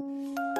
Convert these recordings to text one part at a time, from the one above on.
Música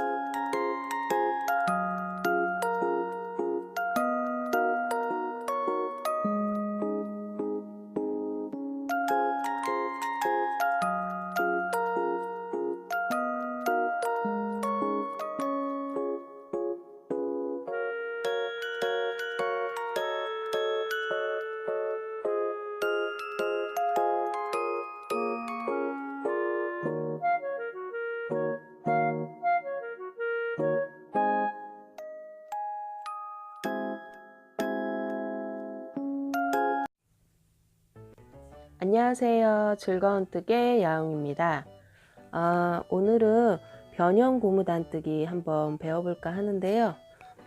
안녕하세요. 즐거운 뜨개 야옹입니다. 아, 오늘은 변형 고무단 뜨기 한번 배워볼까 하는데요.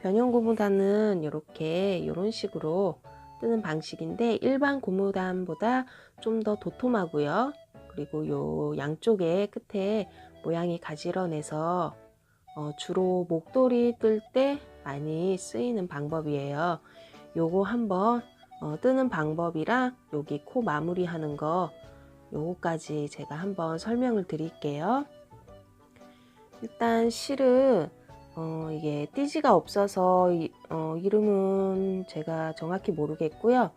변형 고무단은 이렇게 이런 식으로 뜨는 방식인데 일반 고무단보다 좀 더 도톰하고요. 그리고 요 양쪽에 끝에 모양이 가지런해서 어, 주로 목도리 뜰 때 많이 쓰이는 방법이에요. 요거 한번 어, 뜨는 방법이랑 여기 코 마무리하는 거 요거까지 제가 한번 설명을 드릴게요. 일단 실은 어, 이게 띠지가 없어서 이, 어, 이름은 제가 정확히 모르겠고요.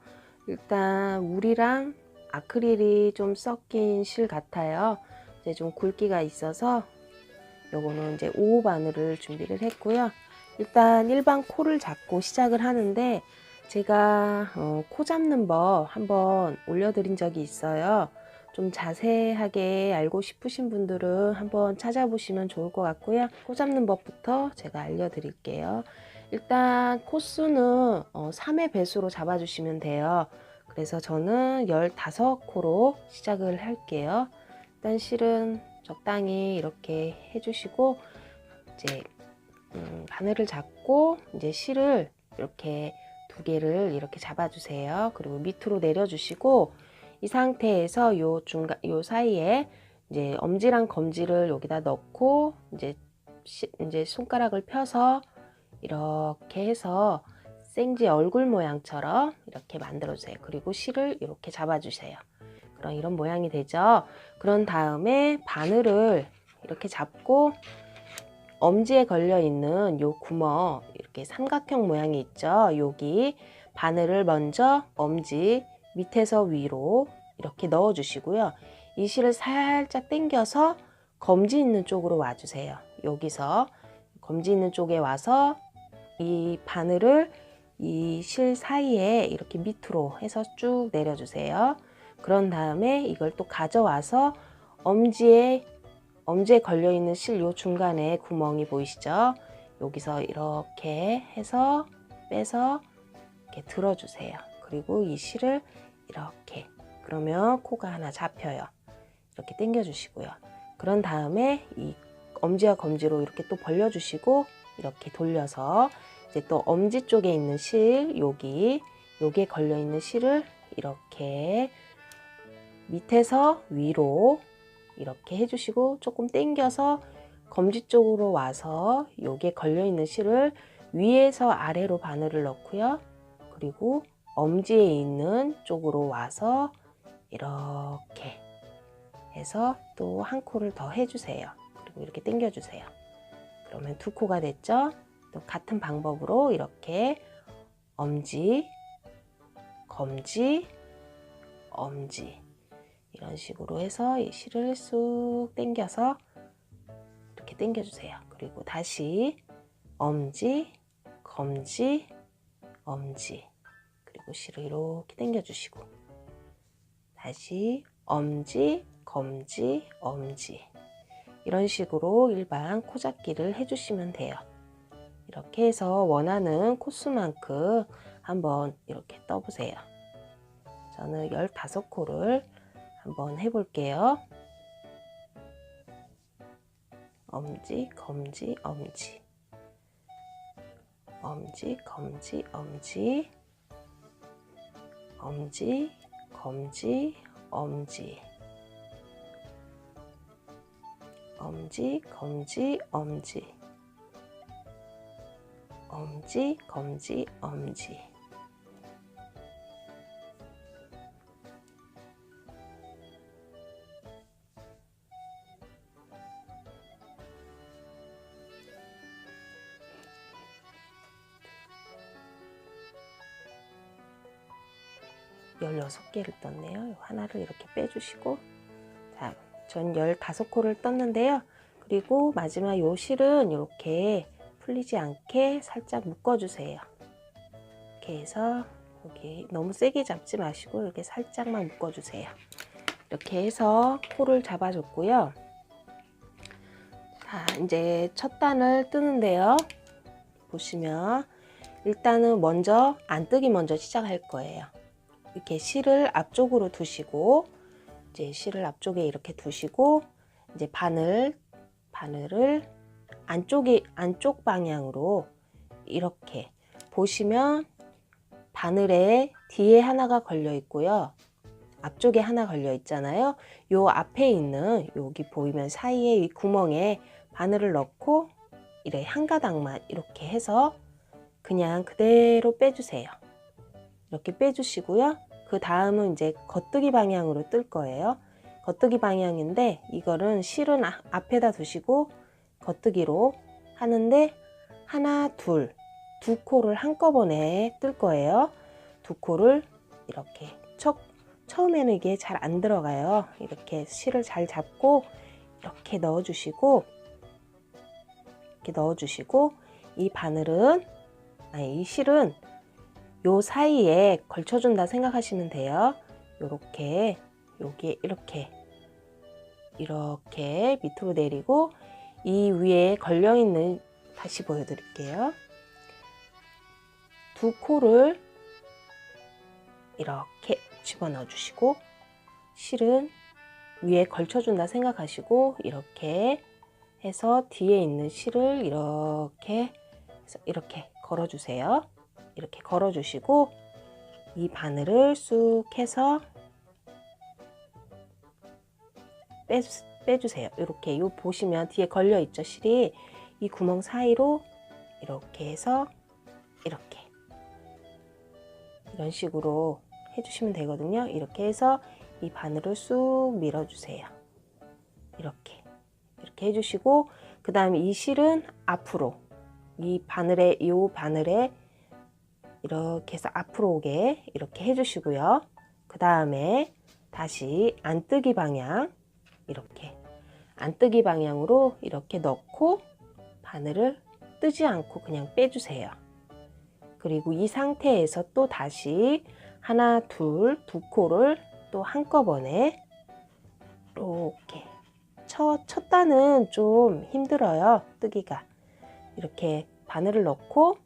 일단 울이랑 아크릴이 좀 섞인 실 같아요. 이제 좀 굵기가 있어서 요거는 이제 5호 바늘을 준비를 했고요. 일단 일반 코를 잡고 시작을 하는데 제가 어, 코 잡는 법 한번 올려드린 적이 있어요. 좀 자세하게 알고 싶으신 분들은 한번 찾아보시면 좋을 것 같고요. 코 잡는 법부터 제가 알려드릴게요. 일단 코수는 어, 3의 배수로 잡아주시면 돼요. 그래서 저는 15코로 시작을 할게요. 일단 실은 적당히 이렇게 해주시고 이제 음, 바늘을 잡고 이제 실을 이렇게 두 개를 이렇게 잡아주세요. 그리고 밑으로 내려주시고 이 상태에서 요 중간 요 사이에 이제 엄지랑 검지를 여기다 넣고 이제 시, 이제 손가락을 펴서 이렇게 해서 생지 얼굴 모양처럼 이렇게 만들어주세요. 그리고 실을 이렇게 잡아주세요. 그런 이런 모양이 되죠. 그런 다음에 바늘을 이렇게 잡고 엄지에 걸려 있는 요 구멍 이렇게 삼각형 모양이 있죠. 여기 바늘을 먼저 엄지 밑에서 위로 이렇게 넣어 주시고요. 이 실을 살짝 당겨서 검지 있는 쪽으로 와 주세요. 여기서 검지 있는 쪽에 와서 이 바늘을 이 실 사이에 이렇게 밑으로 해서 쭉 내려 주세요. 그런 다음에 이걸 또 가져와서 엄지에 엄지에 걸려 있는 실 요 중간에 구멍이 보이시죠? 여기서 이렇게 해서 빼서 이렇게 들어주세요. 그리고 이 실을 이렇게 그러면 코가 하나 잡혀요. 이렇게 당겨 주시고요. 그런 다음에 이 엄지와 검지로 이렇게 또 벌려 주시고 이렇게 돌려서 이제 또 엄지 쪽에 있는 실 여기 여기에 걸려 있는 실을 이렇게 밑에서 위로 이렇게 해주시고 조금 당겨서 검지 쪽으로 와서 여기에 걸려 있는 실을 위에서 아래로 바늘을 넣고요. 그리고 엄지에 있는 쪽으로 와서 이렇게 해서 또 한 코를 더 해주세요. 그리고 이렇게 당겨주세요. 그러면 두 코가 됐죠? 또 같은 방법으로 이렇게 엄지, 검지, 엄지 이런 식으로 해서 이 실을 쑥 당겨서 이렇게 당겨주세요. 그리고 다시 엄지, 검지, 엄지 그리고 실을 이렇게 당겨주시고 다시 엄지, 검지, 엄지 이런 식으로 일반 코잡기를 해주시면 돼요. 이렇게 해서 원하는 코수만큼 한번 이렇게 떠보세요. 저는 15코를 한번 해볼게요. 엄지, 검지, 엄지. 엄지, 검지, 엄지. 엄지, 검지, 엄지. 엄지, 검지, 엄지. 엄지, 검지, 엄지. 16개를 떴네요. 요 하나를 이렇게 빼주시고 자, 전 15코를 떴는데요. 그리고 마지막 요 실은 이렇게 풀리지 않게 살짝 묶어주세요. 이렇게 해서 여기 너무 세게 잡지 마시고 이렇게 살짝만 묶어주세요. 이렇게 해서 코를 잡아줬고요. 자, 이제 첫 단을 뜨는데요. 보시면 일단은 먼저 안 뜨기 먼저 시작할 거예요. 이렇게 실을 앞쪽으로 두시고 이제 실을 앞쪽에 이렇게 두시고 이제 바늘 바늘을 안쪽에 안쪽 방향으로 이렇게 보시면 바늘에 뒤에 하나가 걸려 있고요. 앞쪽에 하나 걸려 있잖아요. 요 앞에 있는 여기 보이면 사이에 이 구멍에 바늘을 넣고 이렇게 한 가닥만 이렇게 해서 그냥 그대로 빼주세요. 이렇게 빼주시고요. 그 다음은 이제 겉뜨기 방향으로 뜰 거예요. 겉뜨기 방향인데 이거는 실은 아- 앞에다 두시고 겉뜨기로 하는데 하나 둘 두 코를 한꺼번에 뜰 거예요. 두 코를 이렇게 척 처음에는 이게 잘 안 들어가요. 이렇게 실을 잘 잡고 이렇게 넣어주시고 이렇게 넣어주시고 이 바늘은 아니 이 실은 요 사이에 걸쳐준다 생각하시면 돼요. 요렇게 여기 이렇게 이렇게 밑으로 내리고 이 위에 걸려 있는 다시 보여드릴게요. 두 코를 이렇게 집어넣어 주시고 실은 위에 걸쳐준다 생각하시고 이렇게 해서 뒤에 있는 실을 이렇게 이렇게 걸어주세요. 이렇게 걸어주시고 이 바늘을 쑥 해서 빼, 빼주세요. 이렇게 요 보시면 뒤에 걸려 있죠 실이 이 구멍 사이로 이렇게 해서 이렇게 이런 식으로 해주시면 되거든요. 이렇게 해서 이 바늘을 쑥 밀어주세요. 이렇게 이렇게 해주시고 그 다음에 이 실은 앞으로 이 바늘에 이 바늘에 이렇게 해서 앞으로 오게 이렇게 해주시고요. 그 다음에 다시 안뜨기 방향 이렇게 안뜨기 방향으로 이렇게 넣고 바늘을 뜨지 않고 그냥 빼주세요. 그리고 이 상태에서 또 다시 하나, 둘, 두 코를 또 한꺼번에 이렇게 첫, 첫 단은 좀 힘들어요. 뜨기가. 이렇게 바늘을 넣고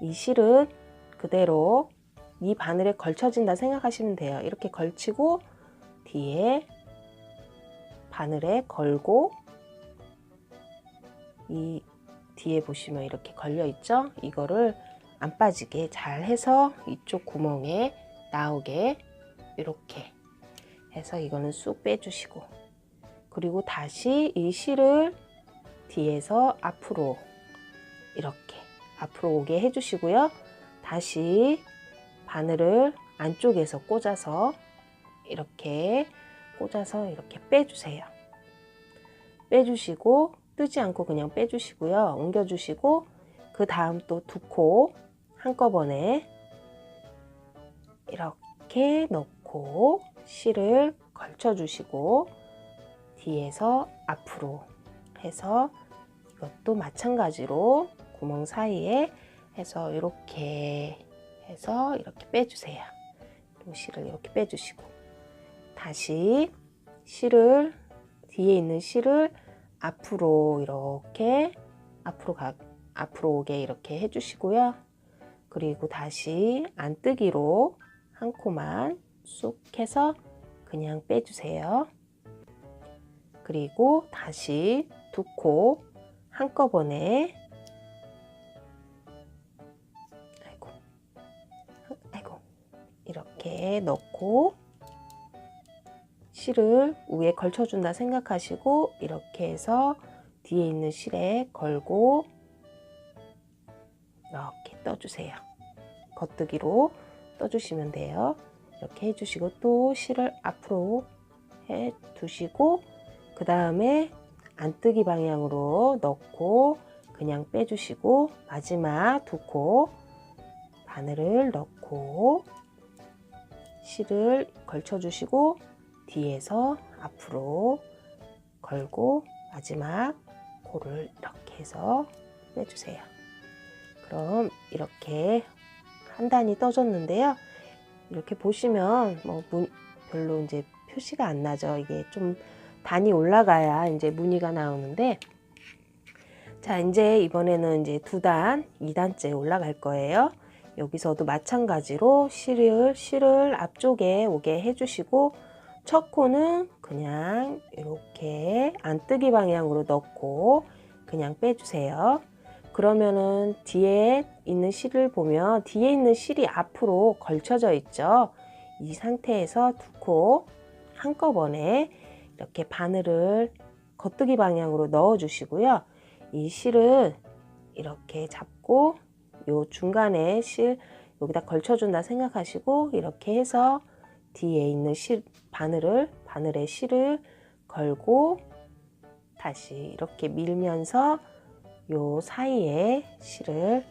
이 실은 그대로 이 바늘에 걸쳐진다 생각하시면 돼요. 이렇게 걸치고 뒤에 바늘에 걸고 이 뒤에 보시면 이렇게 걸려 있죠? 이거를 안 빠지게 잘 해서 이쪽 구멍에 나오게 이렇게 해서 이거는 쑥 빼주시고 그리고 다시 이 실을 뒤에서 앞으로 이렇게 앞으로 오게 해주시고요. 다시 바늘을 안쪽에서 꽂아서 이렇게 꽂아서 이렇게 빼주세요. 빼주시고 뜨지 않고 그냥 빼주시고요. 옮겨주시고 그 다음 또 두 코 한꺼번에 이렇게 넣고 실을 걸쳐주시고 뒤에서 앞으로 해서 이것도 마찬가지로 구멍 사이에 해서 이렇게 해서 이렇게 빼주세요. 또 실을 이렇게 빼주시고 다시 실을 뒤에 있는 실을 앞으로 이렇게 앞으로 가 앞으로 오게 이렇게 해주시고요. 그리고 다시 안뜨기로 한 코만 쑥 해서 그냥 빼주세요. 그리고 다시 두 코 한꺼번에 이렇게 넣고 실을 위에 걸쳐준다 생각하시고 이렇게 해서 뒤에 있는 실에 걸고 이렇게 떠주세요. 겉뜨기로 떠주시면 돼요. 이렇게 해주시고 또 실을 앞으로 해 두시고 그 다음에 안뜨기 방향으로 넣고 그냥 빼주시고 마지막 두 코 바늘을 넣고 실을 걸쳐주시고 뒤에서 앞으로 걸고 마지막 코를 이렇게 해서 빼주세요. 그럼 이렇게 한 단이 떠졌는데요. 이렇게 보시면 뭐 문, 별로 이제 표시가 안 나죠. 이게 좀 단이 올라가야 이제 무늬가 나오는데 자 이제 이번에는 이제 두 단, 2단째 올라갈 거예요. 여기서도 마찬가지로 실을 실을 앞쪽에 오게 해주시고 첫 코는 그냥 이렇게 안뜨기 방향으로 넣고 그냥 빼주세요. 그러면은 뒤에 있는 실을 보면 뒤에 있는 실이 앞으로 걸쳐져 있죠. 이 상태에서 두 코 한꺼번에 이렇게 바늘을 겉뜨기 방향으로 넣어 주시고요. 이 실을 이렇게 잡고 요 중간에 실 여기다 걸쳐준다 생각하시고 이렇게 해서 뒤에 있는 실 바늘을 바늘에 실을 걸고 다시 이렇게 밀면서 요 사이에 실을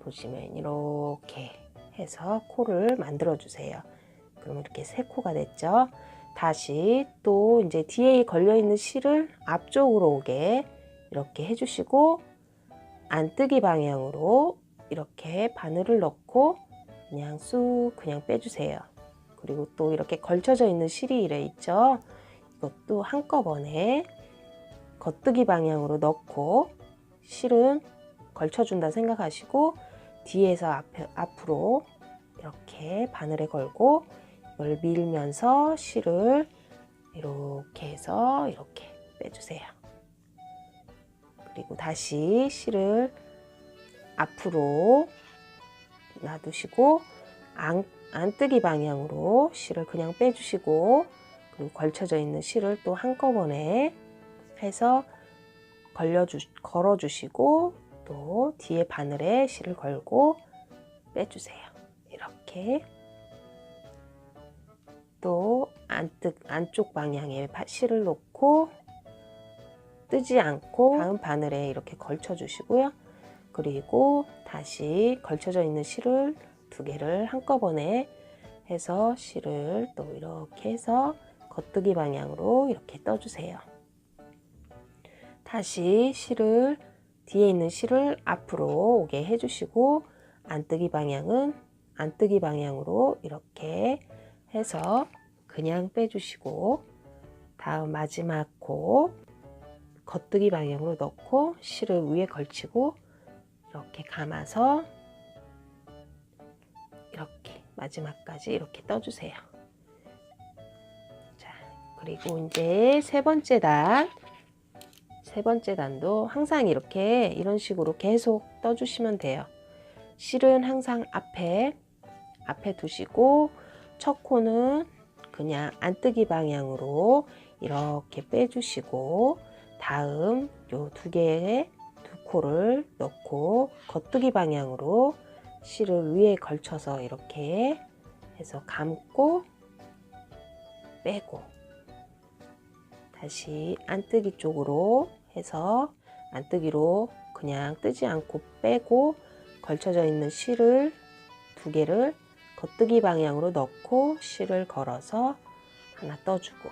보시면 이렇게 해서 코를 만들어 주세요. 그럼 이렇게 세 코가 됐죠. 다시 또 이제 뒤에 걸려 있는 실을 앞쪽으로 오게 이렇게 해주시고 안뜨기 방향으로 이렇게 바늘을 넣고 그냥 쑥 그냥 빼주세요. 그리고 또 이렇게 걸쳐져 있는 실이 이래 있죠. 이것도 한꺼번에 겉뜨기 방향으로 넣고 실은 걸쳐준다 생각하시고 뒤에서 앞, 앞으로 이렇게 바늘에 걸고 이걸 밀면서 실을 이렇게 해서 이렇게 빼주세요. 그리고 다시 실을 앞으로 놔두시고 안, 안뜨기 방향으로 실을 그냥 빼주시고 그리고 걸쳐져 있는 실을 또 한꺼번에 해서 걸려주, 걸어주시고 또 뒤에 바늘에 실을 걸고 빼주세요. 이렇게 또 안뜨, 안쪽 방향에 실을 놓고 뜨지 않고 다음 바늘에 이렇게 걸쳐 주시고요. 그리고 다시 걸쳐져 있는 실을 두 개를 한꺼번에 해서 실을 또 이렇게 해서 겉뜨기 방향으로 이렇게 떠주세요. 다시 실을 뒤에 있는 실을 앞으로 오게 해주시고 안뜨기 방향은 안뜨기 방향으로 이렇게 해서 그냥 빼주시고 다음 마지막 코 겉뜨기 방향으로 넣고 실을 위에 걸치고 이렇게 감아서 이렇게 마지막까지 이렇게 떠주세요. 자, 그리고 이제 세 번째 단, 세 번째 단도 항상 이렇게 이런 식으로 계속 떠주시면 돼요. 실은 항상 앞에, 앞에 두시고 첫 코는 그냥 안뜨기 방향으로 이렇게 빼주시고 다음 요 두 개의 두 코를 넣고 겉뜨기 방향으로 실을 위에 걸쳐서 이렇게 해서 감고 빼고 다시 안뜨기 쪽으로 해서 안뜨기로 그냥 뜨지 않고 빼고 걸쳐져 있는 실을 두 개를 겉뜨기 방향으로 넣고 실을 걸어서 하나 떠주고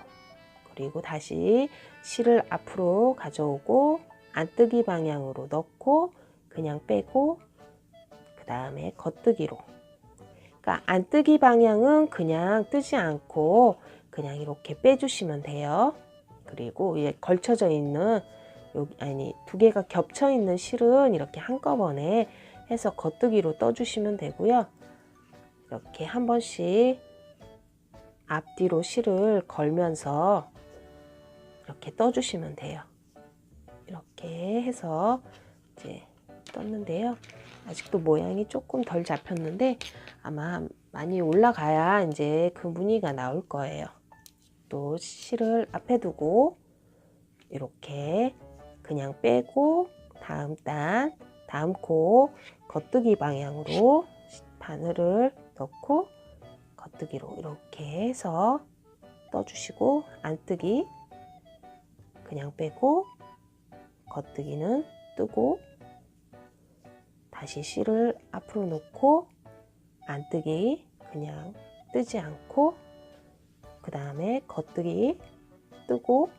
그리고 다시 실을 앞으로 가져오고 안뜨기 방향으로 넣고 그냥 빼고 그 다음에 겉뜨기로 그러니까 안뜨기 방향은 그냥 뜨지 않고 그냥 이렇게 빼주시면 돼요. 그리고 이제 걸쳐져 있는 여기 아니 두 개가 겹쳐 있는 실은 이렇게 한꺼번에 해서 겉뜨기로 떠주시면 되고요. 이렇게 한 번씩 앞뒤로 실을 걸면서 이렇게 떠주시면 돼요. 이렇게 해서 이제 떴는데요. 아직도 모양이 조금 덜 잡혔는데 아마 많이 올라가야 이제 그 무늬가 나올 거예요. 또 실을 앞에 두고 이렇게 그냥 빼고 다음 단, 다음 코 겉뜨기 방향으로 바늘을 넣고 겉뜨기로 이렇게 해서 떠주시고 안뜨기 그냥 빼고 겉뜨기는 뜨고 다시 실을 앞으로 놓고 안뜨기 그냥 뜨지 않고 그 다음에 겉뜨기 뜨고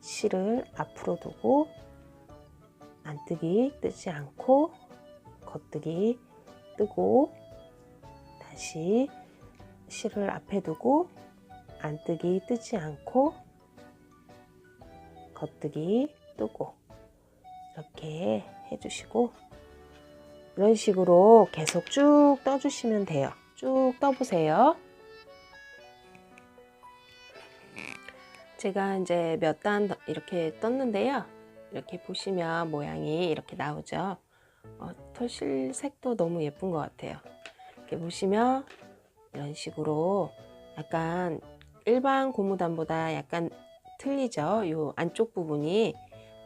실을 앞으로 두고 안뜨기 뜨지 않고 겉뜨기 뜨고 다시 실을 앞에 두고 안뜨기 뜨지 않고 겉뜨기 뜨고 이렇게 해주시고 이런 식으로 계속 쭉 떠주시면 돼요. 쭉 떠보세요. 제가 이제 몇 단 이렇게 떴는데요. 이렇게 보시면 모양이 이렇게 나오죠. 어, 털실 색도 너무 예쁜 것 같아요. 이렇게 보시면 이런 식으로 약간 일반 고무단보다 약간 틀리죠. 요 안쪽 부분이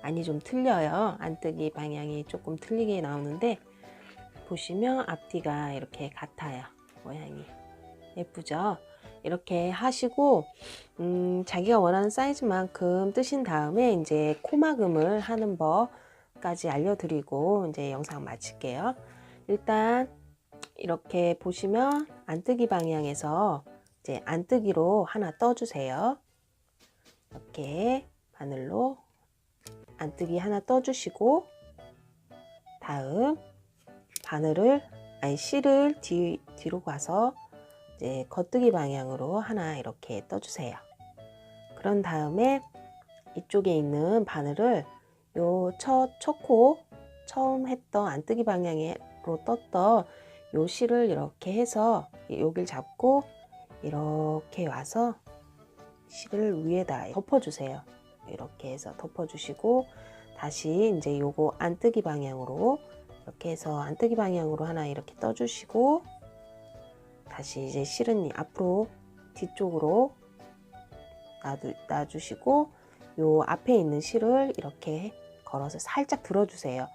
많이 좀 틀려요. 안뜨기 방향이 조금 틀리게 나오는데 보시면 앞뒤가 이렇게 같아요. 모양이 예쁘죠? 이렇게 하시고 음, 자기가 원하는 사이즈만큼 뜨신 다음에 이제 코막음을 하는 법까지 알려드리고 이제 영상 마칠게요. 일단 이렇게 보시면 안뜨기 방향에서 이제 안뜨기로 하나 떠주세요. 이렇게 바늘로 안뜨기 하나 떠주시고 다음 바늘을 아니 실을 뒤, 뒤로 가서 이제 겉뜨기 방향으로 하나 이렇게 떠주세요. 그런 다음에 이쪽에 있는 바늘을 요첫 첫코 처음 했던 안뜨기 방향으로 떴던 요 실을 이렇게 해서 여길 잡고 이렇게 와서 실을 위에다 덮어주세요. 이렇게 해서 덮어주시고 다시 이제 요거 안뜨기 방향으로 이렇게 해서 안뜨기 방향으로 하나 이렇게 떠주시고 다시 이제 실은 앞으로 뒤쪽으로 놔두, 놔주시고 요 앞에 있는 실을 이렇게 걸어서 살짝 들어주세요.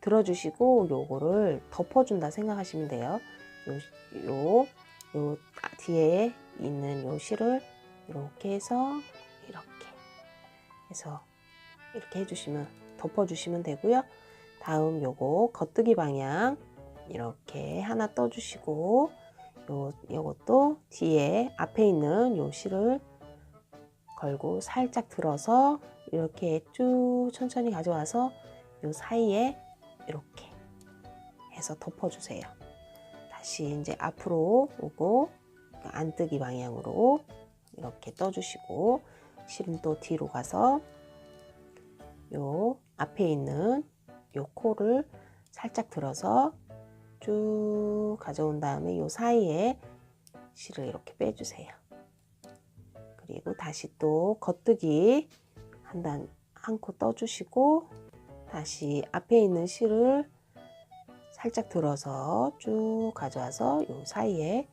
들어주시고 요거를 덮어준다 생각하시면 돼요. 요, 요, 요 뒤에 있는 요 실을 이렇게 해서 해서 이렇게 해주시면 덮어주시면 되고요. 다음 요거 겉뜨기 방향 이렇게 하나 떠주시고 요 요것도 뒤에 앞에 있는 요 실을 걸고 살짝 들어서 이렇게 쭉 천천히 가져와서 요 사이에 이렇게 해서 덮어주세요. 다시 이제 앞으로 오고 안뜨기 방향으로 이렇게 떠주시고 실은 또 뒤로 가서 요 앞에 있는 요 코를 살짝 들어서 쭉 가져온 다음에 요 사이에 실을 이렇게 빼주세요. 그리고 다시 또 겉뜨기 한단 한 코 떠주시고 다시 앞에 있는 실을 살짝 들어서 쭉 가져와서 요 사이에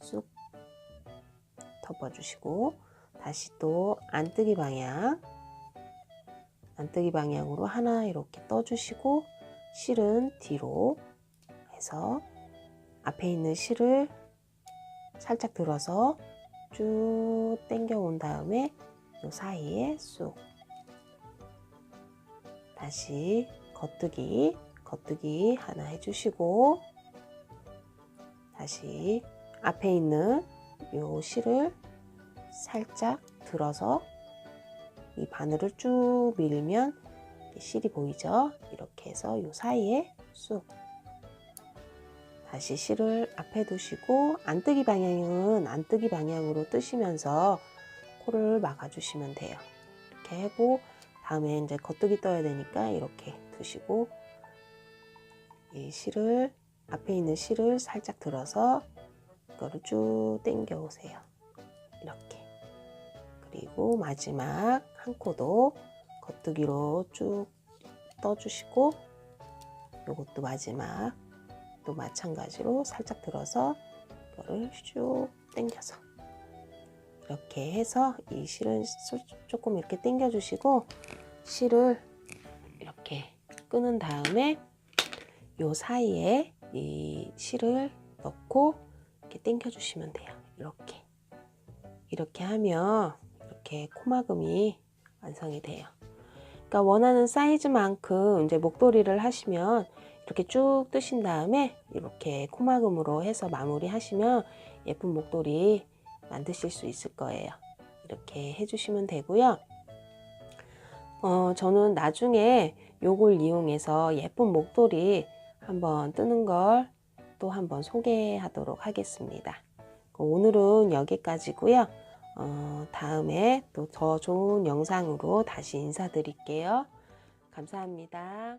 쑥 덮어주시고 다시 또 안뜨기 방향. 안뜨기 방향으로 하나 이렇게 떠주시고 실은 뒤로 해서 앞에 있는 실을 살짝 들어서 쭉 당겨 온 다음에 이 사이에 쑥. 다시 겉뜨기 겉뜨기 하나 해주시고 다시 앞에 있는 이 실을 살짝 들어서 이 바늘을 쭉 밀면 실이 보이죠? 이렇게 해서 이 사이에 쑥 다시 실을 앞에 두시고 안뜨기 방향은 안뜨기 방향으로 뜨시면서 코를 막아주시면 돼요. 이렇게 하고 다음에 이제 겉뜨기 떠야 되니까 이렇게 두시고 이 실을 앞에 있는 실을 살짝 들어서 이거를 쭉 당겨 오세요. 이렇게 그리고 마지막 한 코도 겉뜨기로 쭉 떠주시고 이것도 마지막 또 마찬가지로 살짝 들어서 이거를 쭉 당겨서 이렇게 해서 이 실을 조금 이렇게 당겨 주시고 실을 이렇게 끄는 다음에 요 사이에 이 실을 넣고 이렇게 당겨 주시면 돼요. 이렇게. 이렇게 하면 이렇게 코막음이 완성이 돼요 그러니까 원하는 사이즈만큼 이제 목도리를 하시면 이렇게 쭉 뜨신 다음에 이렇게 코막음으로 해서 마무리 하시면 예쁜 목도리 만드실 수 있을 거예요. 이렇게 해주시면 되고요. 어, 저는 나중에 요걸 이용해서 예쁜 목도리 한번 뜨는 걸 또 한번 소개하도록 하겠습니다. 오늘은 여기까지고요. 어, 다음에 또 더 좋은 영상으로 다시 인사드릴게요. 감사합니다.